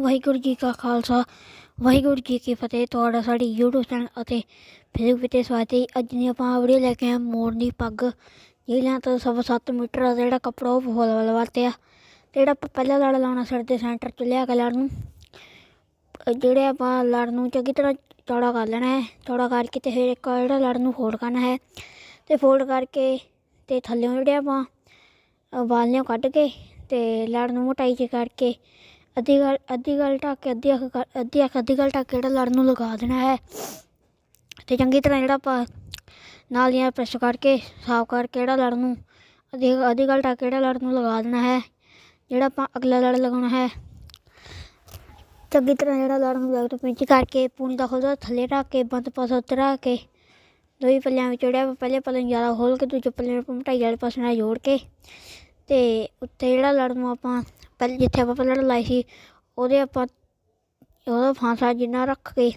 ਵਾਹਿਗੁਰੂ ਜੀ ਕਾ ਖਾਲਸਾ, ਵਾਹਿਗੁਰੂ ਜੀ ਕੀ ਫਤਿਹ। ਤੁਹਾਡਾ ਸਾਡੀ YouTube ਚੈਨਲ ਅਤੇ ਫੇਸਬੁੱਕ ਤੇ ਸਵਾਗਤ ਹੈ ਅੱਜ ਦੀ ਆਪਾਂ ਵੀਡੀਓ ਲੈ ਕੇ ਆਏ ਮੋਰਨੀ ਪੱਗ। ਜਿਹੜਿਆਂ ਤੋਂ ਸਵਾ ਸੱਤ ਮੀਟਰ ਦਾ ਜਿਹੜਾ ਕੱਪੜਾ ਉਹ ਫੁੱਲ ਵਾਲ ਵਰਤਿਆ। ਤੇ ਜਿਹੜਾ ਆਪਾਂ ਪਹਿਲਾਂ ਲੜ ਲਾਉਣਾ ਸਿਰ ਦੇ ਸੈਂਟਰ 'ਚ ਲਿਆ ਕੇ ਲੜ ਨੂੰ। ਜਿਹੜੇ ਆਪਾਂ ਲੜ ਨੂੰ ਚੰਗੀ ਤਰ੍ਹਾਂ ਚੌੜਾ ਕਰ ਲੈਣਾ ਹੈ। ਚੌੜਾ ਕਰਕੇ ਤੇ ਫਿਰ ਇੱਕ ਜਿਹੜਾ ਲੜ ਨੂੰ ਫੋਲਡ ਕਰਨਾ ਹੈ। ਤੇ ਫੋਲਡ ਕਰਕੇ ਤੇ ਥੱਲੇੋਂ ਜਿਹੜੇ ਆਪਾਂ ਅਹ ਵਾਲਿਆਂ ਕੱਢ ਕੇ ਤੇ ਲੜ ਨੂੰ ਮੋਟਾਈ 'ਚ ਕਰਕੇ ਅੱਧੀ ਗੱਲ ਅੱਧੀ ਗੱਲ ਢੱਕ ਕੇ ਅੱਧੀ ਅੱਖ ਕਰ- ਅੱਧੀ ਅੱਖ, ਅੱਧੀ ਗੱਲ ਢੱਕ ਕੇ ਜਿਹੜਾ ਲੜ ਨੂੰ ਲਗਾ ਦੇਣਾ ਹੈ। ਤੇ ਚੰਗੀ ਤਰ੍ਹਾਂ ਜਿਹੜਾ ਆਪਾਂ ਨਾਲੀਆਂ ਪ੍ਰੈਸ ਕਰਕੇ, ਸਾਫ਼ ਕਰਕੇ ਜਿਹੜਾ ਲੜ ਨੂੰ, ਅੱਧੀ ਅੱਧੀ ਗੱਲ ਢੱਕ ਕੇ ਜਿਹੜਾ ਲੜ ਨੂੰ ਲਗਾ ਦੇਣਾ ਹੈ, ਜਿਹੜਾ ਆਪਾਂ ਅਗਲਾ ਲੜ ਲਗਾਉਣਾ ਹੈ। ਚੰਗੀ ਤਰ੍ਹਾਂ ਜਿਹੜਾ ਲੜ ਨੂੰ ਬੈਕ ਪਿੰਚ ਕਰਕੇ ਪੂਣੀ ਦਾ ਖੋਲਦਾ ਥੱਲੇ ਰੱਖ ਕੇ, ਬੰਦ ਪਾਸੋਂ ਉੱਤੇ ਰੱਖ ਕੇ, ਦੋਈ ਪੱਲਿਆਂ ਵਿੱਚ ਜਿਹੜਾ ਪਹਿਲੇ ਪੱਲੇ ਨੂੰ ਜ਼ਿਆਦਾ ਖੋਲ੍ਹ ਕੇ, ਦੂਜੇ ਪੱਲੇ ਨੂੰ ਮੋਟਾਈ ਵਾਲੇ ਪਾਸੇ ਨਾਲ ਜੋੜ ਕੇ, ਤੇ ਉੱਤੇ ਜਿਹੜਾ ਲੜ ਨੂੰ ਆਪਾਂ ਪਹਿਲੇ ਜਿੱਥੇ ਆਪਾਂ ਪਹਿਲਾਂ ਲੜ ਲਾਈ ਸੀ, ਉਹਦੇ ਆਪਾਂ ਉਹਦਾ ਫਾਂਸਾ ਜਿੰਨਾ ਰੱਖ ਕੇ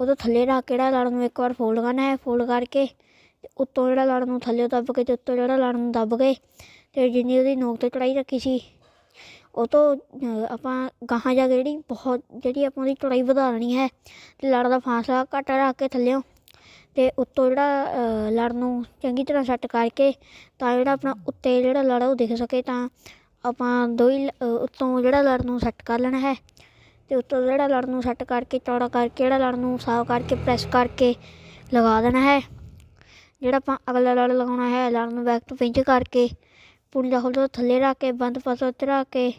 ਉਹਦੇ ਥੱਲੇ ਰੱਖ ਕੇ ਜਿਹੜਾ ਲੜ ਨੂੰ ਇੱਕ ਵਾਰ ਫੋਲਡ ਕਰਨਾ ਹੈ ਫੋਲਡ ਕਰਕੇ ਤੇ ਉੱਤੋਂ ਜਿਹੜਾ ਲੜ ਨੂੰ ਥੱਲੇ ਦੱਬ ਕੇ ਤੇ ਉੱਤੋਂ ਜਿਹੜਾ ਲੜ ਨੂੰ ਦੱਬ ਕੇ ਤੇ ਜਿੰਨੀ ਉਹਦੀ ਨੋਕ ਤੇ ਚੜਾਈ ਰੱਖੀ ਸੀ, ਉਹ ਤੋਂ ਆਪਾਂ ਗਾਹਾਂ ਜਾ ਕੇ ਜਿਹੜੀ ਬਹੁਤ ਜਿਹੜੀ ਆਪਾਂ ਉਹਦੀ ਚੜਾਈ ਵਧਾ ਲੈਣੀ ਹੈ ਤੇ ਲੜ ਦਾ ਫਾਸਲਾ ਘੱਟ ਰੱਖ ਕੇ ਥੱਲਿਓਂ ਤੇ ਉੱਤੋਂ ਜਿਹੜਾ ਲੜ ਨੂੰ ਚੰਗੀ ਤਰ੍ਹਾਂ ਸੈੱਟ ਕਰਕੇ ਤਾਂ ਜਿਹੜਾ ਆਪਣਾ ਉੱਤੇ ਜਿਹੜਾ ਲੜ ਆ ਉਹ ਦਿਖ ਸਕੇ ਤਾਂ ਆਪਾਂ ਦੋ ਹੀ ਲ- ਉੱਤੋਂ ਜਿਹੜਾ ਲੜ ਨੂੰ ਸੈੱਟ ਕਰ ਲੈਣਾ ਹੈ ਤੇ ਉੱਤੋਂ ਜਿਹੜਾ ਲੜ ਨੂੰ ਸੈੱਟ ਕਰਕੇ, ਚੌੜਾ ਕਰਕੇ, ਜਿਹੜਾ ਲੜ ਨੂੰ ਸਾਫ਼ ਕਰਕੇ ਪ੍ਰੈਸ ਕਰਕੇ ਲਗਾ ਦੇਣਾ ਹੈ। ਜਿਹੜਾ ਆਪਾਂ ਅਗਲਾ ਲੜ ਲਗਾਉਣਾ ਹੈ, ਲੜ ਨੂੰ ਬੈਕ ਤੋਂ ਪਿੰਚ ਕਰਕੇ ਪੂਰੀ ਦਾ ਹੋਲਡ ਥੱਲੇ ਰੱਖ ਕੇ, ਬੰਦ ਪਾਸੋਂ ਉੱਤੇ ਰੱਖ ਕੇ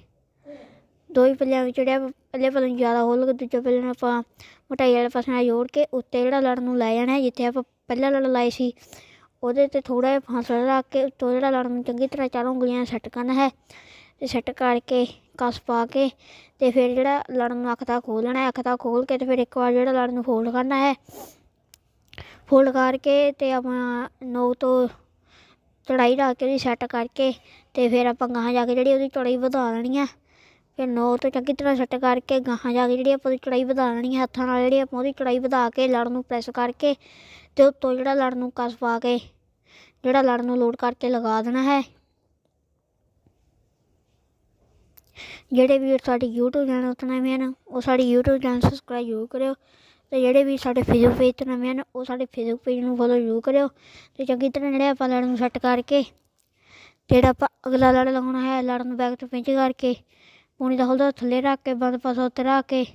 ਦੋ ਹੀ ਪੱਲਿਆਂ ਵਿੱਚ ਜਿਹੜਾ ਆਪਾਂ ਪਹਿਲੇ ਪੱਲੇ ਨੂੰ ਜ਼ਿਆਦਾ ਹੋਲ ਕੇ ਦੂਜੇ ਪੱਲੇ ਨੂੰ ਆਪਾਂ ਮੋਟਾਈ ਵਾਲੇ ਪਾਸੇ ਨਾਲ ਜੋੜ ਕੇ ਉੱਤੇ ਜਿਹੜਾ ਲੜ ਨੂੰ ਲੈ ਜਾਣਾ ਹੈ, ਜਿੱਥੇ ਆਪਾਂ ਪਹਿਲਾ ਲੜ ਲਾਏ ਸੀ, ਉਹਦੇ ਤੇ ਥੋੜਾ ਜਿਹਾ ਫਾਸਲਾ ਰੱਖ ਕੇ ਉੱਤੋਂ ਜਿਹੜਾ ਲੜ ਨੂੰ ਚੰਗੀ ਤਰ੍ਹਾਂ ਚਾਰੋਂ ਉਂਗਲੀਆਂ ਸੈੱਟ ਕਰਨਾ ਹੈ। ਤੇ ਸੈੱਟ ਕਰਕੇ, ਕਸ ਪਾ ਕੇ ਤੇ ਫਿਰ ਜਿਹੜਾ ਲੜ ਨੂੰ ਅੱਖ ਦਾ ਖੋਲ੍ਹਣਾ ਹੈ, ਅੱਖ ਦਾ ਖੋਲ੍ਹ ਕੇ ਤੇ ਫਿਰ ਇੱਕ ਵਾਰ ਜਿਹੜਾ ਲੜ ਨੂੰ ਫੋਲਡ ਕਰਨਾ ਹੈ ਫੋਲਡ ਕਰਕੇ ਤੇ ਆਪਣਾ ਨੋਕ ਤੋਂ ਚੜਾਈ ਰੱਖ ਕੇ ਉਹਦੀ ਸੈੱਟ ਕਰਕੇ ਤੇ ਫਿਰ ਆਪਾਂ ਗਾਹਾਂ ਜਾ ਕੇ ਜਿਹੜੀ ਉਹਦੀ ਚੌੜਾਈ ਵਧਾ ਲੈਣੀ ਆ। ਫਿਰ ਨੋਕ ਤੋਂ ਚੰਗੀ ਤਰ੍ਹਾਂ ਸੈੱਟ ਕਰਕੇ ਗਾਹਾਂ ਜਾ ਕੇ ਜਿਹੜੀ ਆਪਾਂ ਉਹਦੀ ਚੜਾਈ ਵਧਾ ਲੈਣੀ ਹੈ ਹੱਥਾਂ ਨਾਲ ਜਿਹੜੀ ਆਪਾਂ ਉਹਦੀ ਚੜਾਈ ਵਧਾ ਕੇ ਲੜ ਨੂੰ ਪ੍ਰੈਸ ਕਰਕੇ ਤੇ ਉੱਤੋਂ ਜਿਹੜਾ ਲੜ ਨੂੰ ਕਸ ਪਾ ਕੇ, ਜਿਹੜਾ ਲੜ ਨੂੰ ਲੋਡ ਕਰਕੇ ਲਗਾ ਦੇਣਾ ਹੈ। ਜਿਹੜੇ ਵੀ ਸਾਡੀ YouTube ਚੈਨਲ ਉੱਤੇ ਨਵੇਂ ਹਨ, ਉਹ ਸਾਡੀ YouTube ਚੈਨਲ ਸਬਸਕ੍ਰਾਈਬ ਜ਼ਰੂਰ ਕਰਿਓ ਤੇ ਜਿਹੜੇ ਵੀ ਸਾਡੇ ਫੇਸਬੁੱਕ ਪੇਜ ਤੇ ਨਵੇਂ ਹਨ, ਉਹ ਸਾਡੇ ਫੇਸਬੁੱਕ ਪੇਜ ਨੂੰ ਫੋਲੋ ਜ਼ਰੂਰ ਕਰਿਓ ਤੇ ਚੰਗੀ ਤਰ੍ਹਾਂ ਜਿਹੜੇ ਆਪਾਂ ਲੜਨ ਨੂੰ ਸੈੱਟ ਕਰਕੇ ਜਿਹੜਾ ਆਪਾਂ ਅਗਲਾ ਲੜ ਲਗਾਉਣਾ ਹੈ, ਲੜਨ ਨੂੰ ਬੈਕ ਤੋਂ ਪਿੰਚ ਕਰਕੇ ਪੂਣੀ ਦਾ ਹੋਲਦਾ ਥੱਲੇ ਰੱਖ ਕੇ, ਬੰਦ ਪਾਸੋਂ ਉੱਤੇ ਰੱਖ ਕੇ,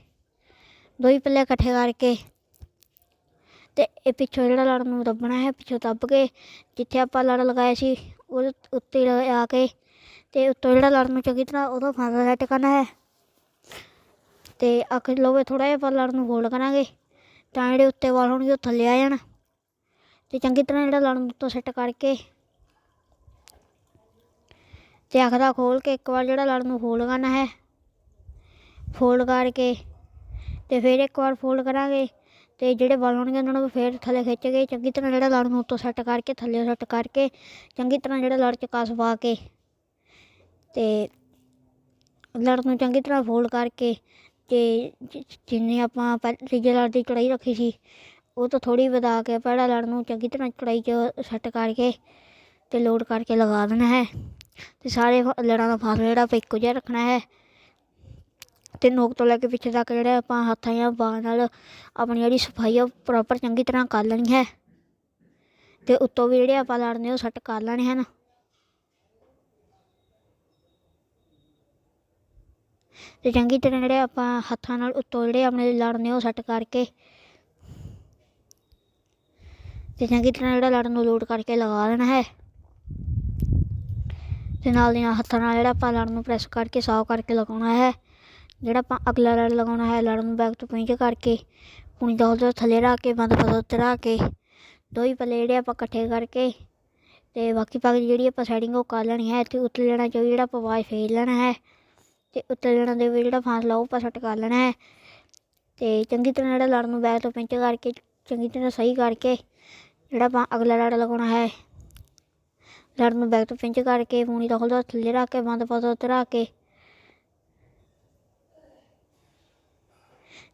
ਦੋ ਹੀ ਪੱਲੇ ਇਕੱਠੇ ਕਰਕੇ ਤੇ ਇਹ ਪਿੱਛੋਂ ਜਿਹੜਾ ਲੜ ਨੂੰ ਦੱਬਣਾ ਹੈ, ਪਿੱਛੋਂ ਦੱਬ ਕੇ ਜਿੱਥੇ ਆਪਾਂ ਲੜ ਲਗਾਇਆ ਸੀ, ਉਹਦੇ ਉੱਤੇ ਆ ਕੇ ਤੇ ਉੱਤੋਂ ਜਿਹੜਾ ਲੜ ਨੂੰ ਚੰਗੀ ਤਰ੍ਹਾਂ ਉਹਦਾ ਫਾਂਸਾ ਸੈੱਟ ਕਰਨਾ ਹੈ। ਤੇ ਅੱਖ ਲੋਵੇ ਥੋੜਾ ਜਿਹਾ ਆਪਾਂ ਲੜ ਨੂੰ ਫੋਲਡ ਕਰਾਂਗੇ। ਤਾਂ ਜਿਹੜੇ ਉੱਤੇ ਵਾਲ ਹੋਣਗੇ ਉਹ ਥੱਲੇ ਆ ਜਾਣ। ਤੇ ਚੰਗੀ ਤਰ੍ਹਾਂ ਜਿਹੜਾ ਲੜ ਨੂੰ ਉੱਤੋਂ ਸੈੱਟ ਕਰਕੇ ਤੇ ਅੱਖ ਦਾ ਖੋਲ ਕੇ ਇੱਕ ਵਾਰ ਜਿਹੜਾ ਲੜ ਨੂੰ ਫੋਲਡ ਕਰਨਾ ਹੈ। ਫੋਲਡ ਕਰਕੇ ਤੇ ਫਿਰ ਇੱਕ ਵਾਰ ਫੋਲਡ ਕਰਾਂਗੇ। ਤੇ ਜਿਹੜੇ ਬਲ ਹੋਣਗੇ ਉਹਨਾਂ ਨੂੰ ਫਿਰ ਥੱਲੇ ਖਿੱਚ ਕੇ ਚੰਗੀ ਤਰ੍ਹਾਂ ਜਿਹੜਾ ਲੜ ਨੂੰ ਉੱਤੋਂ ਸੈੱਟ ਕਰਕੇ, ਥੱਲੇ ਸੈੱਟ ਕਰਕੇ, ਚੰਗੀ ਤਰ੍ਹਾਂ ਜਿਹੜਾ ਲੜ ਚ ਕਸ ਪਾ ਕੇ ਤੇ ਲੜ ਨੂੰ ਚੰਗੀ ਤਰ੍ਹਾਂ ਫੋਲਡ ਕਰਕੇ ਤੇ ਜਿ- ਜਿੰਨੀ ਆਪਾਂ ਪਹਿ- ਤੀਜੇ ਲੜ ਦੀ ਚੜਾਈ ਰੱਖੀ ਸੀ, ਉਹ ਤੋਂ ਥੋੜੀ ਵਧਾ ਕੇ ਪਹਿਲਾ ਲੜ ਨੂੰ ਚੰਗੀ ਤਰ੍ਹਾਂ ਚੜਾਈ 'ਚ ਸੈੱਟ ਕਰਕੇ ਤੇ ਲੋਡ ਕਰਕੇ ਲਗਾ ਦੇਣਾ ਹੈ। ਤੇ ਸਾਰੇ ਫ- ਲੜਾਂ ਦਾ ਫਾਸਲਾ ਜਿਹੜਾ ਆਪਾਂ ਇੱਕੋ ਜਿਹਾ ਰੱਖਣਾ ਹੈ। ਤੇ ਨੋਕ ਤੋਂ ਲੈ ਕੇ ਪਿੱਛੇ ਤੱਕ ਜਿਹੜਾ ਆਪਾਂ ਹੱਥਾਂ ਜਾਂ ਬਾਹਾਂ ਨਾਲ ਆਪਣੀ ਜਿਹੜੀ ਸਫ਼ਾਈ ਆ ਪ੍ਰੋਪਰ ਚੰਗੀ ਤਰ੍ਹਾਂ ਕਰ ਲੈਣੀ ਹੈ। ਤੇ ਉੱਤੋਂ ਵੀ ਜਿਹੜੇ ਆਪਾਂ ਲੜਨੇ ਉਹ ਸੈੱਟ ਕਰ ਲੈਣੇ ਹਨ। ਤੇ ਚੰਗੀ ਤਰ੍ਹਾਂ ਜਿਹੜੇ ਆਪਾਂ ਹੱਥਾਂ ਨਾਲ ਉੱਤੋਂ ਜਿਹੜੇ ਆਪਣੇ ਲੜ ਨੇ ਉਹ ਸੈੱਟ ਕਰਕੇ ਤੇ ਚੰਗੀ ਤਰ੍ਹਾਂ ਜਿਹੜਾ ਲੜਨ ਨੂੰ ਲੋਡ ਕਰਕੇ ਲਗਾ ਦੇਣਾ ਹੈ। ਤੇ ਨਾਲ ਦੀ ਨਾਲ ਹੱਥਾਂ ਨਾਲ ਜਿਹੜਾ ਆਪਾਂ ਲੜਨ ਨੂੰ ਪ੍ਰੈਸ ਕਰਕੇ ਸਾਫ਼ ਕਰਕੇ ਲਗਾਉਣਾ ਹੈ। ਜਿਹੜਾ ਆਪਾਂ ਅਗਲਾ ਲੜ ਲਗਾਉਣਾ ਹੈ, ਲੜਨ ਨੂੰ ਬੈਕ ਤੋਂ ਪਿੰਚ ਕਰਕੇ ਪੁਣੀ ਦਾ ਹੋਲਦਾ ਥੱਲੇ ਰੱਖ ਕੇ, ਬੰਦ ਪਾਸੋਂ ਉੱਤੇ ਰੱਖ ਕੇ ਦੋ ਹੀ ਪੱਲੇ ਜਿਹੜੇ ਆਪਾਂ ਇਕੱਠੇ ਕਰਕੇ ਤੇ ਬਾਕੀ ਪੱਗ ਜਿਹੜੀ ਆਪਾਂ ਸੈਟਿੰਗ ਉਹ ਕਰ ਲੈਣੀ ਹੈ। ਤੇ ਉੱਤੇ ਲੈਣਾ ਚਾਹੀਦਾ, ਜਿਹੜਾ ਆਪਾਂ ਵਾਸ਼ ਫੇਰ ਲੈਣਾ ਹੈ। ਤੇ ਉੱਤੇ ਲੈਣਾ ਦੇ ਵਿੱਚ ਜਿਹੜਾ ਫਾਸਲਾ ਉਹ ਆਪਾਂ ਸੈੱਟ ਕਰ ਲੈਣਾ ਹੈ। ਤੇ ਚੰਗੀ ਤਰ੍ਹਾਂ ਜਿਹੜਾ ਲੜ ਨੂੰ ਬੈਕ ਤੋਂ ਪਿੰਚ ਕਰਕੇ, ਚੰਗੀ ਤਰ੍ਹਾਂ ਸਹੀ ਕਰਕੇ ਜਿਹੜਾ ਆਪਾਂ ਅਗਲਾ ਲੜ ਲਗਾਉਣਾ ਹੈ। ਲੜ ਨੂੰ ਬੈਕ ਤੋਂ ਪਿੰਚ ਕਰਕੇ ਪੂਣੀ ਦਾ ਹੋਲਦਾ ਥੱਲੇ ਰੱਖ ਕੇ, ਬੰਦ ਪਾਸੋਂ ਉੱਤੇ ਰੱਖ ਕੇ।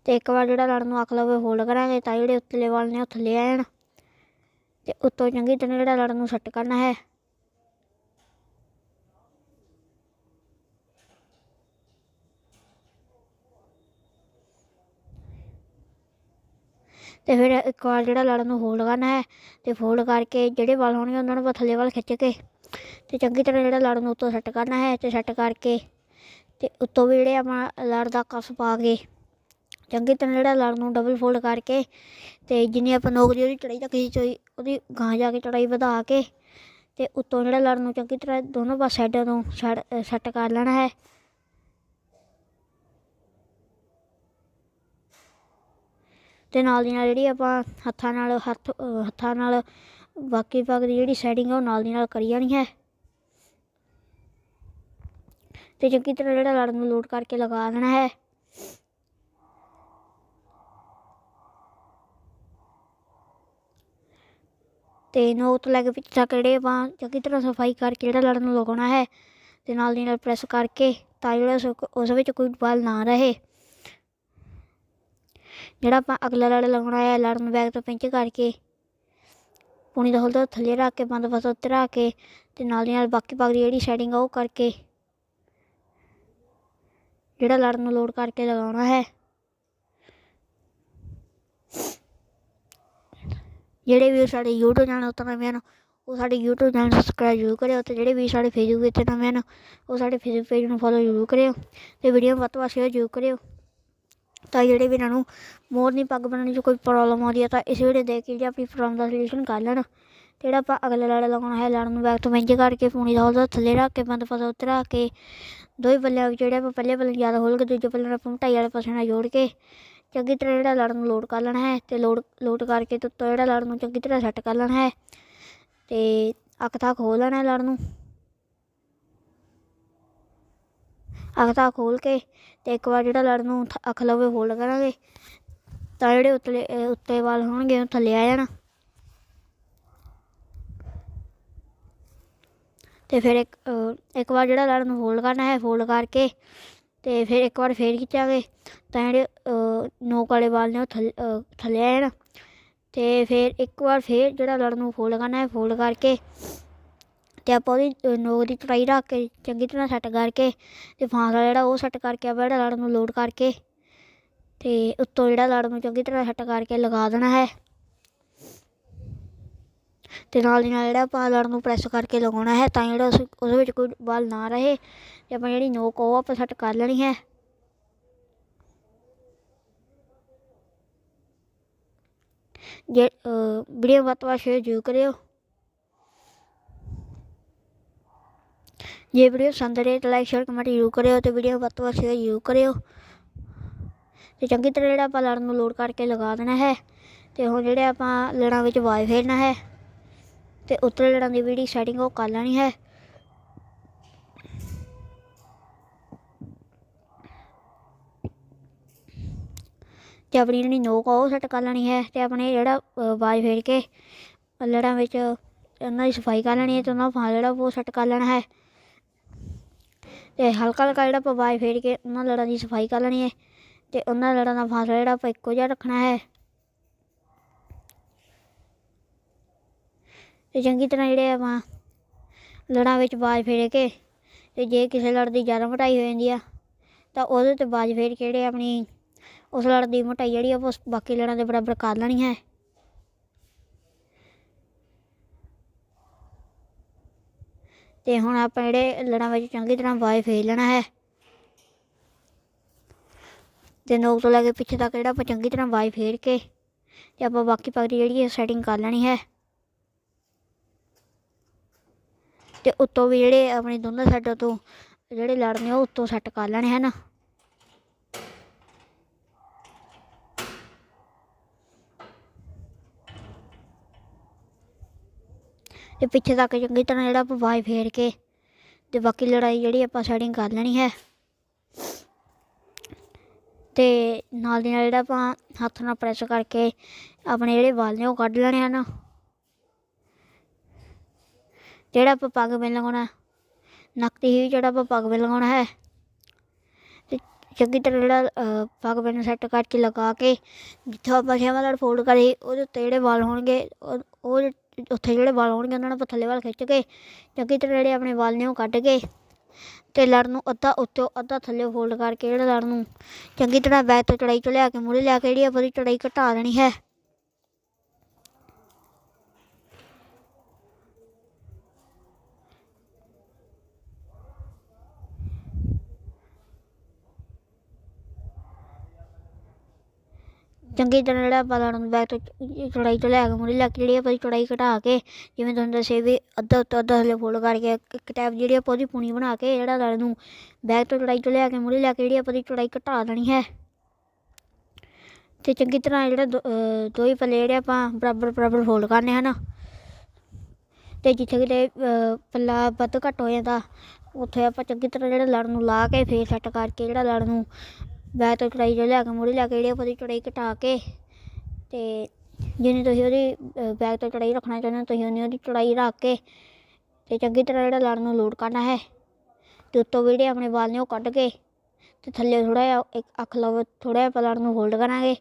ਤੇ ਇੱਕ ਵਾਰ ਜਿਹੜਾ ਲੜ ਨੂੰ ਅੱਖ ਲਵੇ ਫੋਲਡ ਕਰਾਂਗੇ ਤਾਂ ਜਿਹੜੇ ਉੱਤਲੇ ਵਾਲ ਨੇ ਉਹ ਥੱਲੇ ਆ ਜਾਣ। ਤੇ ਉੱਤੋਂ ਚੰਗੀ ਤਰ੍ਹਾਂ ਜਿਹੜਾ ਲੜ ਨੂੰ ਸੈੱਟ ਕਰਨਾ ਹੈ। ਤੇ ਫਿਰ ਇੱਕ ਵਾਰ ਜਿਹੜਾ ਲੜਨ ਨੂੰ ਹੋਲਡ ਕਰਨਾ ਹੈ ਤੇ ਫੋਲਡ ਕਰਕੇ ਜਿਹੜੇ ਵਾਲ ਹੋਣਗੇ ਉਹਨਾਂ ਨੂੰ ਆਪਾਂ ਵੱਲ ਖਿੱਚ ਕੇ ਤੇ ਚੰਗੀ ਤਰ੍ਹਾਂ ਜਿਹੜਾ ਲੜ ਨੂੰ ਉੱਤੋਂ ਸੈੱਟ ਕਰਨਾ ਹੈ ਤੇ ਸੈੱਟ ਕਰਕੇ ਤੇ ਉੱਤੋਂ ਵੀ ਜਿਹੜੇ ਆਪਾਂ ਲੜ ਦਾ ਕਸ ਪਾ ਕੇ ਚੰਗੀ ਤਰ੍ਹਾਂ ਜਿਹੜਾ ਲੜ ਨੂੰ ਡਬਲ ਫੋਲਡ ਕਰਕੇ ਤੇ ਜਿੰਨੀ ਆਪਾਂ ਨੋਕ ਦੀ ਉਹਦੀ ਚੜਾਈ ਤੱਕ ਖਿੱਚ ਹੋਈ, ਉਹਦੀ ਗਾਂ ਜਾ ਕੇ ਚੜਾਈ ਵਧਾ ਕੇ ਤੇ ਉੱਤੋਂ ਜਿਹੜਾ ਲੜ ਨੂੰ ਚੰਗੀ ਤਰ੍ਹਾਂ ਦੋਨੋਂ ਪਾਸੇ ਸਾਈਡਾਂ ਤੋਂ ਸੈੱਟ ਕਰ ਲੈਣਾ ਹੈ। ਤੇ ਨਾਲ ਦੀ ਨਾਲ ਜਿਹੜੀ ਆਪਾਂ ਹੱਥਾਂ ਨਾਲ, ਹੱਥ ਹੱਥਾਂ ਨਾਲ ਬਾਕੀ ਭਾਗ ਦੀ ਜਿਹੜੀ ਸੈਟਿੰਗ ਆ ਉਹ ਨਾਲ ਦੀ ਨਾਲ ਕਰੀ ਜਾਣੀ ਹੈ। ਤੇ ਚੰਗੀ ਤਰ੍ਹਾਂ ਜਿਹੜਾ ਲੜ ਨੂੰ ਲੋਡ ਕਰਕੇ ਲਗਾ ਦੇਣਾ ਹੈ। ਤੇ ਨੋਕ ਤੋਂ ਲੈ ਕੇ ਪਿੱਛੇ ਤੱਕ ਜਿਹੜੇ ਆਪਾਂ ਚੰਗੀ ਤਰ੍ਹਾਂ ਸਫ਼ਾਈ ਕਰਕੇ ਜਿਹੜਾ ਲੜ ਨੂੰ ਲਗਾਉਣਾ ਹੈ, ਤੇ ਨਾਲ ਦੀ ਨਾਲ ਪ੍ਰੈਸ ਕਰਕੇ ਤਾਂ ਜਿਹੜਾ ਉਸ- ਵਿੱਚ ਕੋਈ ਵਾਲ ਨਾ ਰਹੇ। ਜਿਹੜਾ ਆਪਾਂ ਅਗਲਾ ਲੜ ਲਗਾਉਣਾ ਹੈ ਲੜ ਨੂੰ ਬੈਕ ਤੋਂ ਪਿੰਚ ਕਰਕੇ, ਪੂਣੀ ਦਾ ਹੋਲਦਾ ਥੱਲੇ ਰੱਖ ਕੇ ਬੰਦ ਪਾਸਾ ਉੱਤੇ ਰੱਖ ਕੇ ਤੇ ਨਾਲ ਦੀ ਨਾਲ ਬਾਕੀ ਭਾਗ ਦੀ ਜਿਹੜੀ ਸੈਟਿੰਗ ਆ ਉਹ ਕਰਕੇ ਜਿਹੜਾ ਲੜ ਨੂੰ ਲੋਡ ਕਰਕੇ ਲਗਾਉਣਾ ਹੈ। ਜਿਹੜੇ ਵੀ ਸਾਡੇ YouTube ਚੈਨਲ ਉੱਤੇ ਨਵੇਂ ਹਨ, ਉਹ ਸਾਡੇ YouTube ਚੈਨਲ ਨੂੰ ਸਬਸਕ੍ਰਾਈਬ ਜ਼ਰੂਰ ਕਰਿਓ ਤੇ ਜਿਹੜੇ ਵੀ ਸਾਡੇ Facebook ਉੱਤੇ ਨਵੇਂ ਹਨ, ਉਹ ਸਾਡੇ Facebook ਪੇਜ ਨੂੰ ਫੋਲੋ ਜ਼ਰੂਰ ਕਰਿਓ ਤੇ ਵੀਡੀਓ ਵੱਧ ਤੋਂ ਵੱਧ ਸ਼ੇਅਰ ਜ਼ਰੂਰ ਕਰਿਓ। ਤਾਂ ਜਿਹੜੇ ਵੀ ਇਹਨਾਂ ਨੂੰ ਮੋਰਨੀ ਪੱਗ ਬਣਾਉਣੀ 'ਚ ਕੋਈ ਪ੍ਰੋਬਲਮ ਆਉਂਦੀ ਹੈ ਤਾਂ ਇਸ ਵੀਡੀਓ ਦੇਖ ਕੇ ਜੇ ਆਪਣੀ ਪ੍ਰੋਬਲਮ ਦਾ ਸੋਲੂਸ਼ਨ ਕਰ ਲੈਣ। ਤੇ ਜਿਹੜਾ ਆਪਾਂ ਅਗਲਾ ਲੜ ਲਗਾਉਣਾ ਹੈ ਲੜ ਨੂੰ ਬੈਕ ਤੋਂ ਮਿੰਜ ਕਰਕੇ ਪੂਣੀ ਦਾ ਹੋਲਦਾ ਥੱਲੇ ਰੱਖ ਕੇ, ਬੰਦ ਪਾਸਾ ਉੱਤੇ ਕੇ ਦੋਵੇਂ ਪੱਲਿਆਂ ਵਿੱਚ ਜਿਹੜੇ ਆਪਾਂ ਪਹਿਲੇ ਪੱਲੇ ਜ਼ਿਆਦਾ ਹੋਲ ਕੇ, ਦੂਜੇ ਪੱਲੇ ਨਾਲ ਆਪਾਂ ਮਟਾਈ ਵਾਲੇ ਪਾਸੇ ਨਾਲ ਜੋੜ ਕੇ, ਚੰਗੀ ਤਰ੍ਹਾਂ ਜਿਹੜਾ ਲੜਨ ਨੂੰ ਲੋਡ ਕਰ ਲੈਣਾ ਹੈ ਤੇ ਲੋਡ ਲੋਡ ਕਰਕੇ ਤੇ ਜਿਹੜਾ ਲੜ ਨੂੰ ਚੰਗੀ ਤਰ੍ਹਾਂ ਸੈੱਟ ਕਰ ਲੈਣਾ ਹੈ ਤੇ ਅੱਖ ਤਾਂ ਹੋ ਲੈਣਾ ਲੜਨ ਨੂੰ। ਅੱਖ ਤਾਂ ਖੋਲ ਕੇ ਤੇ ਇੱਕ ਵਾਰ ਜਿਹੜਾ ਲੜ ਨੂੰ ਅੱਖ ਲਵੇ ਹੋਲਡ ਕਰਾਂਗੇ। ਤਾਂ ਜਿਹੜੇ ਉੱਤਲੇ, ਅਹ ਉੱਤੇ ਵਾਲ ਹੋਣਗੇ ਉਹ ਥੱਲੇ ਆ ਜਾਣ। ਤੇ ਫਿਰ ਇੱਕ ਇੱਕ ਵਾਰ ਜਿਹੜਾ ਲੜ ਨੂੰ ਫੋਲਡ ਕਰਨਾ ਹੈ ਫੋਲਡ ਕਰਕੇ ਤੇ ਫਿਰ ਇੱਕ ਵਾਰ ਫੇਰ ਖਿੱਚਾਂਗੇ। ਤਾਂ ਜਿਹੜੇ, ਅਹ ਨੋਕ ਵਾਲੇ ਵਾਲ ਨੇ ਉਹ ਥੱਲੇ ਥੱਲੇ ਆ ਜਾਣ। ਤੇ ਫਿਰ ਇੱਕ ਵਾਰ ਫੇਰ ਜਿਹੜਾ ਲੜ ਨੂੰ ਫੋਲਡ ਕਰਨਾ ਹੈ ਫੋਲਡ ਕਰਕੇ ਤੇ ਆਪਾਂ ਉਹਦੀ ਨੋਕ ਦੀ ਚੜਾਈ ਰੱਖ ਕੇ, ਚੰਗੀ ਤਰ੍ਹਾਂ ਸੈੱਟ ਕਰਕੇ ਤੇ ਫਾਂਸਲਾ ਜਿਹੜਾ ਉਹ ਸੈੱਟ ਕਰਕੇ ਆਪਾਂ ਜਿਹੜਾ ਲੜ ਨੂੰ ਲੋਡ ਕਰਕੇ ਤੇ ਉੱਤੋਂ ਜਿਹੜਾ ਲੜ ਨੂੰ ਚੰਗੀ ਤਰ੍ਹਾਂ ਸੈੱਟ ਕਰਕੇ ਲਗਾ ਦੇਣਾ ਹੈ। ਤੇ ਨਾਲ ਦੀ ਨਾਲ ਜਿਹੜਾ ਆਪਾਂ ਲੜ ਨੂੰ ਪ੍ਰੈਸ ਕਰਕੇ ਲਗਾਉਣਾ ਹੈ ਤਾਂ ਜਿਹੜਾ ਉਸ, ਉਹਦੇ ਵਿੱਚ ਕੋਈ ਬਲ ਨਾ ਰਹੇ ਤੇ ਆਪਾਂ ਜਿਹੜੀ ਨੋਕ ਉਹ ਆਪਾਂ ਸੈੱਟ ਕਰ ਲੈਣੀ ਹੈ। ਜੇ ਵੀਡੀਓ ਵੱਧ ਤੋਂ ਵੱਧ ਸ਼ੇਅਰ ਜ਼ਰੂਰ ਕਰਿਓ। ਜੇ ਵੀਡੀਓ ਪਸੰਦ ਆਏ ਤਾਂ ਲਾਈਕ ਸ਼ੇਅਰ ਕਮੈਂਟ ਜ਼ਰੂਰ ਕਰਿਓ ਤੇ ਵੀਡੀਓ ਵੱਧ ਤੋਂ ਵੱਧ ਸ਼ੇਅਰ ਜ਼ਰੂਰ ਕਰਿਓ ਤੇ ਚੰਗੀ ਤਰ੍ਹਾਂ ਜਿਹੜਾ ਆਪਾਂ ਲੜ ਨੂੰ ਲੋਡ ਕਰਕੇ ਲਗਾ ਦੇਣਾ ਹੈ ਤੇ ਹੁਣ ਜਿਹੜੇ ਆਪਾਂ ਲੜਾਂ ਵਿੱਚ ਵਾਈ ਫੇਰਨਾ ਹੈ ਤੇ ਉੱਤਲੇ ਲੜਾਂ ਦੀ ਵੀਡੀ ਸੈਟਿੰਗ ਉਹ ਕਰ ਲੈਣੀ ਹੈ ਤੇ ਆਪਣੀ ਜਿਹੜੀ ਨੋਕ ਆ ਉਹ ਸੈੱਟ ਕਰ ਲੈਣੀ ਹੈ ਤੇ ਆਪਣੇ ਜਿਹੜਾ ਵਾਈ ਫੇਰ ਕੇ ਲੜਾਂ ਵਿੱਚ ਉਹਨਾਂ ਦੀ ਸਫ਼ਾਈ ਕਰ ਲੈਣੀ ਹੈ ਤੇ ਉਹਨਾਂ ਦਾ ਜਿਹੜਾ ਉਹ ਸੈੱਟ ਕਰ ਲੈਣਾ ਹੈ ਤੇ ਹਲਕਾ ਹਲਕਾ ਜਿਹੜਾ ਆਪਾਂ ਵਾਈ ਫੇਰ ਕੇ ਉਹਨਾਂ ਲੜਾਂ ਦੀ ਸਫ਼ਾਈ ਕਰ ਲੈਣੀ ਹੈ ਤੇ ਉਹਨਾਂ ਲੜਾਂ ਦਾ ਫਾਸਲਾ ਜਿਹੜਾ ਆਪਾਂ ਇੱਕੋ ਜਿਹਾ ਰੱਖਣਾ ਹੈ। ਤੇ ਚੰਗੀ ਤਰ੍ਹਾਂ ਜਿਹੜੇ ਆਪਾਂ ਲੜਾਂ ਵਿੱਚ ਬਾਜ ਫੇਰ ਕੇ ਤੇ ਜੇ ਕਿਸੇ ਲੜ ਦੀ ਜ਼ਿਆਦਾ ਮਟਾਈ ਹੋ ਜਾਂਦੀ ਆ, ਤਾਂ ਉਹਦੇ ਤੇ ਬਾਜ ਫੇਰ ਕੇ ਜਿਹੜੇ ਆਪਣੀ ਉਸ ਲੜ ਦੀ ਮੋਟਾਈ ਜਿਹੜੀ ਆ, ਉਹ ਬਾਕੀ ਲੜਾਂ ਦੇ ਬਰਾਬਰ ਕਰ ਲੈਣੀ ਹੈ। ਤੇ ਹੁਣ ਆਪਾਂ ਜਿਹੜੇ ਲੜਾਂ ਵਿੱਚ ਚੰਗੀ ਤਰ੍ਹਾਂ ਬਾਜ ਫੇਰ ਲੈਣਾ ਹੈ। ਤੇ ਨੋਕ ਤੋਂ ਲੈ ਕੇ ਪਿੱਛੇ ਤੱਕ ਜਿਹੜਾ ਆਪਾਂ ਚੰਗੀ ਤਰ੍ਹਾਂ ਬਾਜ ਫੇਰ ਕੇ ਤੇ ਆਪਾਂ ਬਾਕੀ ਪੱਗ ਦੀ ਜਿਹੜੀ ਹੈ ਸੈਟਿੰਗ ਕਰ ਲੈਣੀ ਹੈ। ਤੇ ਉੱਤੋਂ ਵੀ ਜਿਹੜੇ ਆਪਣੇ ਦੋਨਾਂ ਸਾਈਡਾਂ ਤੋਂ ਜਿਹੜੇ ਲੜ ਉਹ ਉੱਤੋਂ ਸੈੱਟ ਕਰ ਲੈਣੇ ਹਨ। ਤੇ ਪਿੱਛੇ ਤੱਕ ਚੰਗੀ ਤਰ੍ਹਾਂ ਜਿਹੜਾ ਆਪਾਂ ਵਾਈ ਫੇਰ ਕੇ ਤੇ ਬਾਕੀ ਲੜਾਈ ਜਿਹੜੀ ਆਪਾਂ ਸੈਟਿੰਗ ਕਰ ਲੈਣੀ ਹੈ। ਤੇ ਨਾਲ ਦੀ ਨਾਲ ਜਿਹੜਾ ਆਪਾਂ ਹੱਥ ਨਾਲ ਪ੍ਰੈਸ ਕਰਕੇ ਆਪਣੇ ਜਿਹੜੇ ਵਾਲ ਨੇ ਉਹ ਕੱਢ ਲੈਣੇ ਹਨ। ਜਿਹੜਾ ਆਪਾਂ ਪੱਗ ਵਿੱਚ ਲਗਾਉਣਾ ਨੱਕ ਤੇ ਹੀ ਜਿਹੜਾ ਆਪਾਂ ਪੱਗ ਵਿੱਚ ਲਗਾਉਣਾ ਹੈ। ਤੇ ਚੰਗੀ ਤਰ੍ਹਾਂ ਜਿਹੜਾ ਅਹ, ਪੱਗ ਵਿੱਚ ਸੈੱਟ ਕਰਕੇ ਲਗਾ ਕੇ ਜਿੱਥੋਂ ਆਪਾਂ ਛੇਵਾਂ ਲੜ ਫੋਲਡ ਕਰੇ ਉਹਦੇ ਉੱਤੇ ਜਿਹੜੇ ਵਾਲ ਹੋਣਗੇ ਉਹ ਉਹ ਉੱਥੇ ਜਿਹੜੇ ਵਾਲ ਹੋਣਗੇ, ਉਹਨਾਂ ਨੂੰ ਥੱਲੇ ਵੱਲ ਖਿੱਚ ਕੇ, ਚੰਗੀ ਤਰ੍ਹਾਂ ਜਿਹੜੇ ਆਪਣੇ ਵਾਲ ਨੇ ਉਹ ਕੱਢ ਕੇ ਤੇ ਲੜ ਨੂੰ ਅੱਧਾ ਉੱਤੇ ਅੱਧਾ ਥੱਲੇ ਫੋਲਡ ਕਰਕੇ ਜਿਹੜਾ ਲੜ ਨੂੰ ਚੰਗੀ ਤਰ੍ਹਾਂ ਬੈਕ ਤੋਂ ਚੜਾਈ ਤੋਂ ਲਿਆ ਕੇ, ਮੂਹਰੇ ਲਿਆ ਕੇ ਜਿਹੜੀ ਆਪਾਂ ਉਹਦੀ ਚੜਾਈ ਘਟਾ ਦੇਣੀ ਹੈ। ਚੰਗੀ ਤਰ੍ਹਾਂ ਜਿਹੜਾ ਆਪਾਂ ਲੜਨ ਨੂੰ ਬੈਕ ਤੋਂ ਚੜਾਈ ਤੋਂ ਲੈ ਕੇ ਮੁੜੀ ਲੈ ਕੇ ਜਿਹੜੀ ਆਪਾਂ ਦੀ ਚੌੜਾਈ ਘਟਾ ਕੇ, ਜਿਵੇਂ ਤੁਹਾਨੂੰ ਦੱਸੇ ਵੀ ਅੱਧਾ ਉੱਤੋਂ ਅੱਧਾ ਥੱਲੇ ਫੋਲਡ ਕਰਕੇ ਇੱਕ ਟੈਪ ਜਿਹੜੀ ਆਪਾਂ ਉਹਦੀ ਪੂਣੀ ਬਣਾ ਕੇ ਜਿਹੜਾ ਲੜਨ ਨੂੰ ਬੈਕ ਤੋਂ ਚੜਾਈ ਤੋਂ ਲੈ ਕੇ ਮੂਹਰੇ ਲੈ ਕੇ ਜਿਹੜੀ ਆਪਾਂ ਦੀ ਚੌੜਾਈ ਘਟਾ ਦੇਣੀ ਹੈ। ਤੇ ਚੰਗੀ ਤਰ੍ਹਾਂ ਜਿਹੜਾ ਦੋ- ਅਹ ਦੋਈ ਪੱਲੇ ਜਿਹੜੇ ਆਪਾਂ ਬਰਾਬਰ ਬਰਾਬਰ ਫੋਲਡ ਕਰਨੇ ਹਨ। ਤੇ ਜਿੱਥੇ ਕਿਤੇ ਪੱਲਾ ਵੱਧ ਘੱਟ ਹੋ ਜਾਂਦਾ, ਉੱਥੇ ਆਪਾਂ ਚੰਗੀ ਤਰ੍ਹਾਂ ਜਿਹੜਾ ਲੜ ਨੂੰ ਲਾ ਕੇ ਫੇਰ ਸੈੱਟ ਕਰਕੇ ਜਿਹੜਾ ਲੜ ਨੂੰ ਬੈਕ ਤੋਂ ਚੜਾਈ ਜੋ ਲੈ ਕੇ ਮੂਹਰੇ ਲੈ ਕੇ ਜਿਹੜੀ ਆਪਾਂ ਦੀ ਚੜਾਈ ਘਟਾ ਕੇ ਤੇ ਜਿੰਨੀ ਤੁਸੀਂ ਉਹਦੀ ਬੈਕ ਤੋਂ ਚੜਾਈ ਰੱਖਣਾ ਚਾਹੁੰਦੇ ਹੋ, ਤੁਸੀਂ ਉਹਨੇ ਉਹਦੀ ਚੜਾਈ ਰੱਖ ਕੇ ਤੇ ਚੰਗੀ ਤਰ੍ਹਾਂ ਜਿਹੜਾ ਲੜ ਨੂੰ ਲੋਡ ਕਰਨਾ ਹੈ ਤੇ ਉੱਤੋਂ ਵੀ ਜਿਹੜੇ ਆਪਣੇ ਵਾਲ ਨੇ ਉਹ ਕੱਢ ਕੇ ਤੇ ਥੱਲੇ ਥੋੜਾ ਜਿਹਾ ਇੱਕ ਅੱਖ ਲਵ ਥੋੜਾ ਜਿਹਾ ਆਪਾਂ ਲੜ ਨੂੰ ਹੋਲਡ ਕਰਾਂਗੇ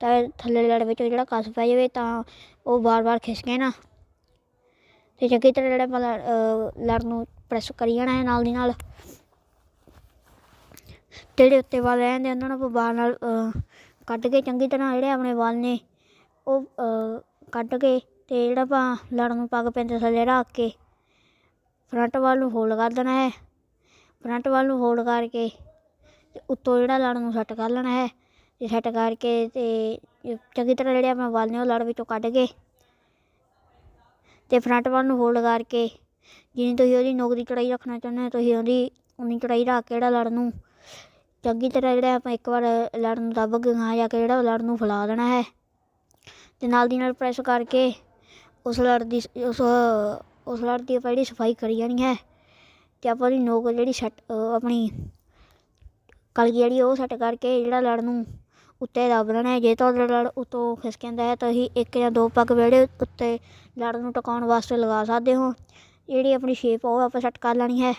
ਤਾਂ ਥੱਲੇ ਲੜ ਵਿੱਚ ਜਿਹੜਾ ਕਸ ਪੈ ਜਾਵੇ ਤਾਂ ਉਹ ਵਾਰ-ਵਾਰ ਖਿਸਕੇ ਨਾ। ਤੇ ਚੰਗੀ ਤਰ੍ਹਾਂ ਜਿਹੜਾ ਆਪਾਂ ਲੜ- ਨੂੰ ਪ੍ਰੈਸ ਕਰੀ ਜਾਣਾ ਹੈ ਨਾਲ ਦੀ ਨਾਲ। ਜਿਹੜੇ ਉੱਤੇ ਵਾਲ ਰਹਿੰਦੇ ਉਹਨਾਂ ਨੂੰ ਆਪਾਂ ਬਾਹਰ ਨਾਲ ਕੱਢ ਕੇ ਚੰਗੀ ਤਰ੍ਹਾਂ ਜਿਹੜੇ ਆਪਣੇ ਵਾਲ ਨੇ, ਉਹ ਕੱਢ ਕੇ ਤੇ ਜਿਹੜਾ ਆਪਾਂ ਲੜ ਨੂੰ ਪੱਗ ਪੈਂਦੇ ਥੱਲੇ ਰੱਖ ਕੇ ਫਰੰਟ ਵਾਲ ਨੂੰ ਫੋਲਡ ਕਰ ਦੇਣਾ ਹੈ। ਫਰੰਟ ਵੱਲ ਨੂੰ ਫੋਲਡ ਕਰਕੇ ਤੇ ਉੱਤੋਂ ਜਿਹੜਾ ਲੜ ਨੂੰ ਸੈੱਟ ਕਰ ਲੈਣਾ ਹੈ। ਤੇ ਸੈੱਟ ਕਰਕੇ ਤੇ ਚੰਗੀ ਤਰ੍ਹਾਂ ਜਿਹੜੇ ਆਪਣੇ ਵਾਲ ਨੇ ਉਹ ਲੜ ਵਿੱਚੋਂ ਕੱਢ ਕੇ ਤੇ ਫਰੰਟ ਵਾਲ ਨੂੰ ਫੋਲਡ ਕਰਕੇ ਜਿੰਨੀ ਤੁਸੀਂ ਉਹਦੀ ਨੋਕ ਦੀ ਚੜਾਈ ਰੱਖਣਾ ਚਾਹੁੰਦੇ ਹੋ, ਤੁਸੀਂ ਉਹਦੀ ਉਨੀ ਚੜਾਈ ਰੱਖ ਕੇ ਜਿਹੜਾ ਲੜ ਨੂੰ ਚੰਗੀ ਤਰ੍ਹਾਂ ਜਿਹੜਾ ਆਪਾਂ ਇੱਕ ਵਾਰ ਲੜ ਨੂੰ ਦੱਬ ਕੇ ਗਾਂ ਜਾ ਕੇ ਜਿਹੜਾ ਉਹ ਲੜ ਨੂੰ ਫੈਲਾ ਦੇਣਾ ਹੈ ਤੇ ਨਾਲ ਦੀ ਨਾਲ ਪ੍ਰੈਸ ਕਰਕੇ ਉਸ ਲੜ ਦੀ ਉਸ ਉਸ ਲੜ ਦੀ ਆਪਾਂ ਜਿਹੜੀ ਸਫ਼ਾਈ ਕਰੀ ਜਾਣੀ ਹੈ ਤੇ ਆਪਾਂ ਉਹਦੀ ਨੋਕ ਜਿਹੜੀ ਸੱਟ ਆਪਣੀ ਕਲਗੀ ਜਿਹੜੀ ਉਹ ਸੈੱਟ ਕਰਕੇ ਜਿਹੜਾ ਲੜ ਨੂੰ ਉੱਤੇ ਦੱਬ ਲੈਣਾ ਹੈ। ਜੇ ਤੁਹਾਡਾ ਲੜ ਉੱਤੋਂ ਖਿਸਕ ਜਾਂਦਾ ਹੈ ਤਾਂ ਅਸੀਂ ਇੱਕ ਜਾਂ ਦੋ ਪੱਗ ਵਿਹੜੇ ਉੱਤੇ ਲੜ ਨੂੰ ਟਿਕਾਉਣ ਵਾਸਤੇ ਲਗਾ ਸਕਦੇ ਹੋ। ਜਿਹੜੀ ਆਪਣੀ ਸ਼ੇਪ ਉਹ ਆਪਾਂ ਸੈੱਟ ਕਰ ਲੈਣੀ ਹੈ।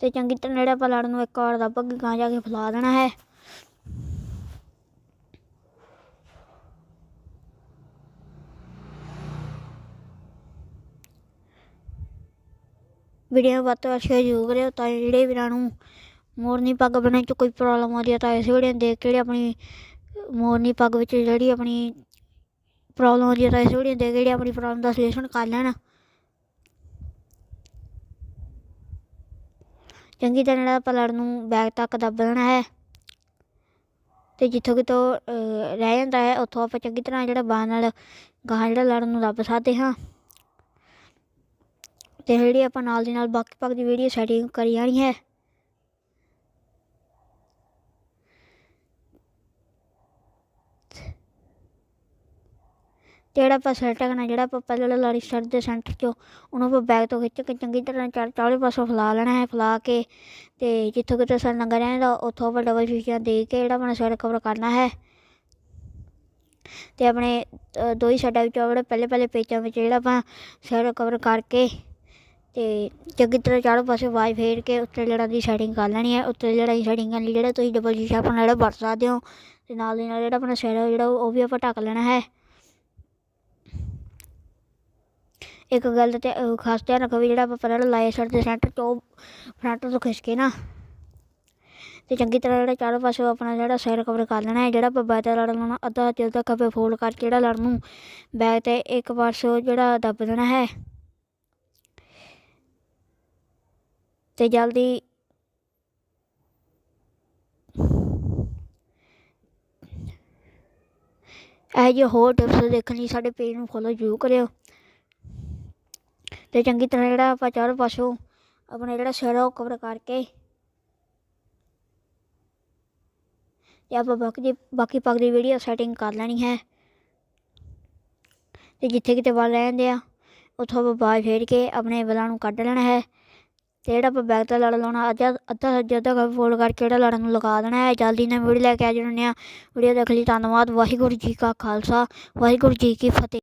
ਤੇ ਚੰਗੀ ਤਰ੍ਹਾਂ ਜਿਹੜਾ ਆਪਾਂ ਲੜ ਨੂੰ ਇੱਕ ਵਾਰ ਦੱਬ ਕੇ ਗਾਂ ਜਾ ਕੇ ਫੈਲਾ ਦੇਣਾ ਹੈ। ਵੀਡੀਓ ਵੱਧ ਤੋਂ ਵੱਧ ਸ਼ੇਅਰ ਜ਼ਰੂਰ ਕਰਿਓ ਤਾਂ ਜਿਹੜੇ ਵੀਰਾਂ ਨੂੰ ਮੋਰਨੀ ਪੱਗ ਬਣਨ 'ਚ ਕੋਈ ਪ੍ਰੋਬਲਮ ਆਉਂਦੀ ਹੈ ਤਾਂ ਇਸ ਵੀਡੀਓ ਨੂੰ ਦੇਖ ਕੇ ਜਿਹੜੇ ਆਪਣੀ ਮੋਰਨੀ ਪੱਗ ਵਿੱਚ ਜਿਹੜੀ ਆਪਣੀ ਪ੍ਰੋਬਲਮ ਆਉਂਦੀ ਹੈ ਤਾਂ ਇਸ ਵੀਡੀਓ ਨੂੰ ਦੇਖ ਕੇ ਜਿਹੜੀ ਆਪਣੀ ਪ੍ਰੋਬਲਮ ਦਾ ਸੋਲੂਸ਼ਨ ਕਰ ਲੈਣ। ਚੰਗੀ ਤਰ੍ਹਾਂ ਜਿਹੜਾ ਆਪਾਂ ਲੜ ਨੂੰ ਬੈਗ ਤੱਕ ਦੱਬ ਲੈਣਾ ਹੈ। ਤੇ ਜਿੱਥੋਂ ਕਿਤੋਂ ਅਹ, ਰਹਿ ਜਾਂਦਾ ਹੈ ਉੱਥੋਂ ਆਪਾਂ ਚੰਗੀ ਤਰ੍ਹਾਂ ਜਿਹੜਾ ਬਾਹ ਨਾਲ ਗਾਹਾਂ ਜਿਹੜਾ ਲੜਨ ਨੂੰ ਦੱਬ ਸਕਦੇ ਹਾਂ। ਤੇ ਜਿਹੜੀ ਆਪਾਂ ਨਾਲ ਦੀ ਨਾਲ ਬਾਕੀ ਪੱਗ ਦੀ ਵੀਡੀਓ ਸੈਟਿੰਗ ਕਰੀ ਜਾਣੀ ਹੈ। ਜਿਹੜਾ ਆਪਾਂ ਸੈਟ ਕਰਨਾ, ਜਿਹੜਾ ਆਪਾਂ ਪਹਿਲਾਂ ਲੜੀ ਸੈਟ ਦੇ ਸੈਂਟਰ ਚੋਂ ਉਹਨੂੰ ਆਪਾਂ ਬੈਗ ਤੋਂ ਖਿੱਚ ਕੇ ਚੰਗੀ ਤਰ੍ਹਾਂ ਚਾਰ ਚਾਰੇ ਪਾਸੋਂ ਫੈਲਾ ਲੈਣਾ ਹੈ, ਫੈਲਾ ਕੇ ਤੇ ਜਿੱਥੋਂ ਕਿਤੇ ਸਰ ਨੰਗਾ ਰਹਿੰਦਾ, ਉੱਥੋਂ ਆਪਾਂ ਡਬਲ ਸ਼ੀਸ਼ਾ ਦੇ ਕੇ ਜਿਹੜਾ ਆਪਣਾ ਸਿਰ ਕਵਰ ਕਰਨਾ ਹੈ। ਤੇ ਆਪਣੇ ਦੋ ਹੀ ਸਾਈਡਾਂ ਵਿੱਚੋਂ ਜਿਹੜੇ ਪਹਿਲੇ ਪਹਿਲੇ ਪੇਚਾਂ ਵਿੱਚ ਜਿਹੜਾ ਆਪਾਂ ਸਿਰ ਕਵਰ ਕਰਕੇ ਤੇ ਚੰਗੀ ਤਰ੍ਹਾਂ ਚਾਰੋਂ ਪਾਸੇ ਵਾਜ ਫੇਰ ਕੇ ਉੱਤੇ ਜਿਹੜਾ ਦੀ ਸੈਟਿੰਗ ਕਰ ਲੈਣੀ ਹੈ। ਉੱਤੇ ਜਿਹੜਾ ਦੀ ਸੈਟਿੰਗ ਕਰਨ ਲਈ ਜਿਹੜਾ ਤੁਸੀਂ ਡਬਲ ਸ਼ੀਸ਼ਾ ਆਪਣਾ ਜਿਹੜਾ ਵਰਤ ਸਕਦੇ ਹੋ ਤੇ ਨਾਲ ਦੀ ਨਾਲ ਜਿਹੜਾ ਆਪਣਾ ਸਿਰ ਜਿਹੜਾ ਉਹ ਵੀ ਆਪਾਂ ਢੱਕ ਲੈਣਾ ਹੈ। ਇੱਕ ਗੱਲ ਤੇ ਅਹ, ਖਾਸ ਧਿਆਨ ਰੱਖੋ ਵੀ ਜਿਹੜਾ ਆਪਾਂ ਪਹਿਲਾਂ ਲਾਇਆ ਸਰ ਦੇ ਸੈਂਟਰ ਤੋਂ ਫਰੰਟ ਤੋਂ ਖਿੱਚ ਕੇ ਨਾ ਤੇ ਚੰਗੀ ਤਰ੍ਹਾਂ ਜਿਹੜਾ ਚਾਰੋਂ ਪਾਸੇ ਆਪਣਾ ਜਿਹੜਾ ਸਾਈਡ ਕਵਰ ਕਰ ਲੈਣਾ ਹੈ ਜਿਹੜਾ ਆਪਾਂ ਬੈਕ ਤੇ ਲੜ ਲਾਉਣਾ ਅੱਧਾ ਜਿਲ ਤੱਕ ਆਪੇ ਫੋਲਡ ਕਰਕੇ ਜਿਹੜਾ ਲੜ ਨੂੰ ਬੈਕ ਤੇ ਇੱਕ ਪਾਸੋਂ ਜਿਹੜਾ ਦੱਬ ਦੇਣਾ ਹੈ। ਤੇ ਜਲਦੀ ਇਹ ਜਿਹੇ ਹੋਰ ਟਿਪਸ ਦੇਖਣ ਲਈ ਸਾਡੇ ਪੇਜ ਨੂੰ ਫੋਲੋ ਜ਼ਰੂਰ ਕਰਿਓ। ਤੇ ਚੰਗੀ ਤਰ੍ਹਾਂ ਜਿਹੜਾ ਆਪਾਂ ਚਾਰੋਂ ਪਾਸੋਂ ਆਪਣਾ ਜਿਹੜਾ ਸਿਰ ਉਹ ਕਵਰ ਕਰਕੇ ਤੇ ਆਪਾਂ ਬਾਕੀ ਦੀ ਬਾਕੀ ਪੱਗ ਦੀ ਵੀਡੀਓ ਸੈਟਿੰਗ ਕਰ ਲੈਣੀ ਹੈ। ਤੇ ਜਿੱਥੇ ਕਿਤੇ ਵਾਲ ਰਹਿ ਜਾਂਦੇ ਆ, ਉੱਥੋਂ ਆਪਾਂ ਬਾਹਰ ਫੇਰ ਕੇ ਆਪਣੇ ਵਾਲਾਂ ਨੂੰ ਕੱਢ ਲੈਣਾ ਹੈ। ਤੇ ਜਿਹੜਾ ਆਪਾਂ ਬੈਕ ਦਾ ਲੜ ਲਾਉਣਾ, ਅੱਧਾ ਅੱਧਾ ਸੱਜਾ ਅੱਧਾ ਫੋਲਡ ਕਰਕੇ ਜਿਹੜਾ ਲੜਨ ਨੂੰ ਲਗਾ ਦੇਣਾ ਹੈ। ਜਲਦੀ ਨਾਲ ਵੀਡੀਓ ਲੈ ਕੇ ਆ ਜਾਂਦੇ ਆ। ਵੀਡੀਓ ਦੇਖ ਲਈ, ਧੰਨਵਾਦ। ਵਾਹਿਗੁਰੂ ਜੀ ਕਾ ਖਾਲਸਾ। ਵਾਹਿਗੁਰੂ ਜੀ ਕੀ ਫਤਿਹ।